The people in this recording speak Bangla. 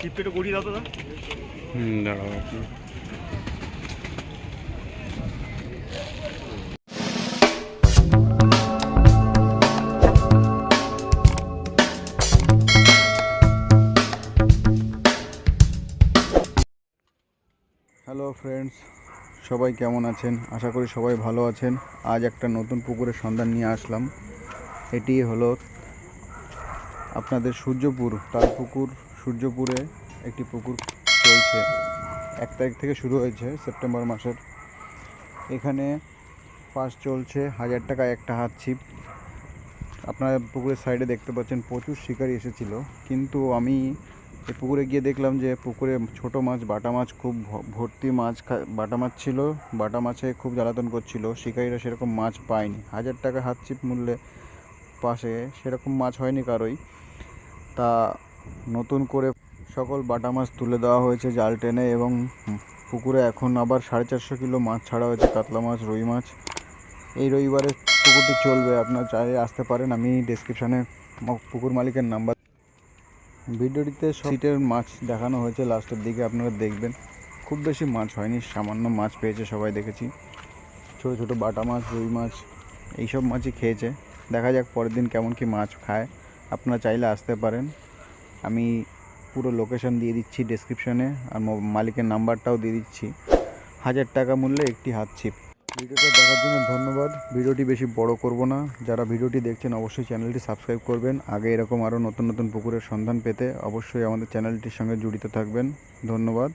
টিপটা গড়িয়ে দাও তো হুম দাঁড়াও আপনি হ্যালো ফ্রেন্ডস সবাই কেমন আছেন? আশা করি সবাই ভালো আছেন। আজ একটা নতুন পুকুরের সন্ধান নিয়ে আসলাম। এটি হলো আপনাদের সূর্যপুর তার পুকুর সূর্যপুরে একটি পুকুর চলছে। এক তারিখ থেকে শুরু হয়েছে, সেপ্টেম্বর মাসের। এখানে পাস চলছে হাজার টাকা একটা হাত ছিপ আপনারা পুকুরের সাইডে দেখতে পাচ্ছেন, প্রচুর শিকারি এসেছিল। কিন্তু আমি এই পুকুরে গিয়ে দেখলাম যে পুকুরে ছোট মাছ, বাটা মাছ খুব ভর্তি মাছ বাটা মাছ ছিল। বাটা মাছে খুব জ্বালাতন করছিল। শিকারীরা সেরকম মাছ পায়নি। হাজার টাকা হাত ছিপ মূল্যে পাশে সেরকম মাছ হয়নি কারোই। তা নতুন করে সকল বাটা মাছ তুলে দেওয়া হয়েছে জাল টেনে এবং পুকুরে এখন আবার সাড়ে চারশো কিলো মাছ ছাড়া হয়েছে, কাতলা মাছ, রুই মাছ। এই রবিবারে পুকুরটি চলবে, আপনার চাইলে আসতে পারেন, আমি ডিসক্রিপশানে পুকুর মালিকের নাম্বার। ভিডিওটিতে সিটের মাছ দেখানো হয়েছে লাস্টের দিকে আপনারা দেখবেন। খুব বেশি মাছ হয়নি, সামান্য মাছ পেয়েছে সবাই দেখেছি। ছোট ছোট বাটা মাছ, রুই মাছ, এইসব মাছই খেয়েছে। দেখা যাক পরের দিন কেমন কি মাছ খায়, আপনারা চাইলে আসতে পারেন। আমি পুরো লোকেশন দিয়ে দিচ্ছি ডেসক্রিপশনে আর মালিকের নাম্বারটাও দিয়ে দিচ্ছি। হাজার টাকা মূল্যে একটি হাত ছিপ। ভিডিওটা দেখার জন্য ধন্যবাদ। ভিডিওটি বেশি বড় করব না। যারা ভিডিওটি দেখছেন, অবশ্যই চ্যানেলটি সাবস্ক্রাইব করবেন। আগে এরকম আরও নতুন নতুন পুকুরের সন্ধান পেতে অবশ্যই আমাদের চ্যানেলটির সঙ্গে জড়িত থাকবেন। ধন্যবাদ।